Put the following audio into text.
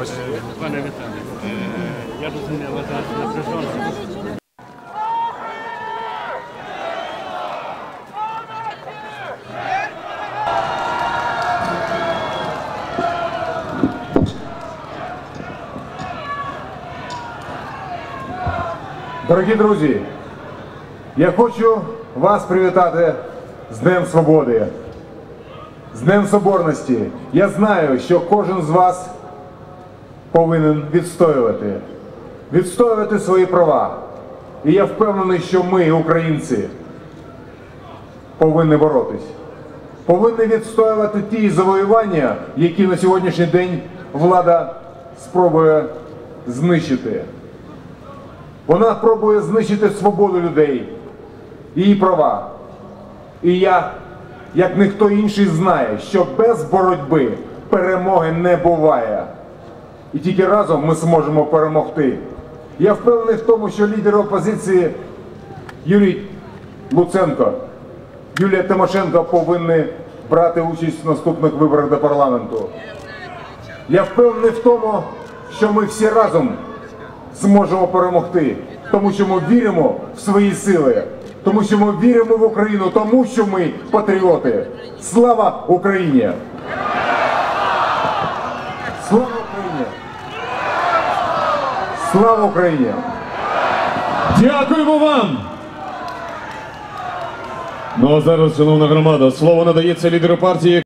Я розумію, зараз не. Дорогі друзі, я хочу вас привітати з Днем Свободи, з Днем Соборності. Я знаю, що кожен з вас повинен відстоювати, відстоювати свої права. І я впевнений, що ми, українці, повинні боротись, повинні відстоювати ті завоювання, які на сьогоднішній день влада спробує знищити. Вона пробує знищити свободу людей, її права. І я, як ніхто інший, знає, що без боротьби перемоги не буває. І тільки разом ми зможемо перемогти. Я впевнений в тому, що лідери опозиції Юрій Луценко, Юлія Тимошенко повинні брати участь в наступних виборах до парламенту. Я впевнений в тому, що ми всі разом зможемо перемогти, тому що ми віримо в свої сили, тому що ми віримо в Україну, тому що ми патріоти. Слава Україні! Слава Україні! Слава Україні! Дякуємо вам! Ну а зараз, шановна громада, слово надається лідеру партії.